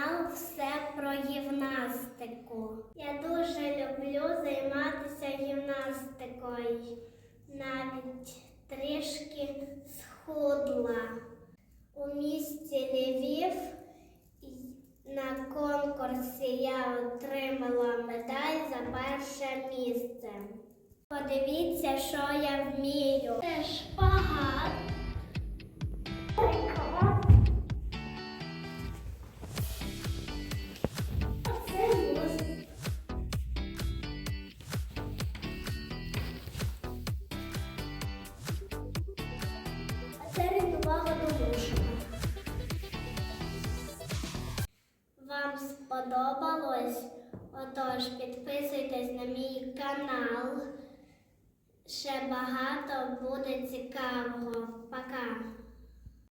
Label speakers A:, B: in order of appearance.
A: канал Все про гімнастику. Я дуже люблю займатися гімнастикою. Навіть трішки схудла. У місті Львів на конкурсі я отримала медаль за перше місце. Подивіться, що я вмію. Це сподобалось? Отож, підписуйтесь на мій канал. Ще багато буде цікавого.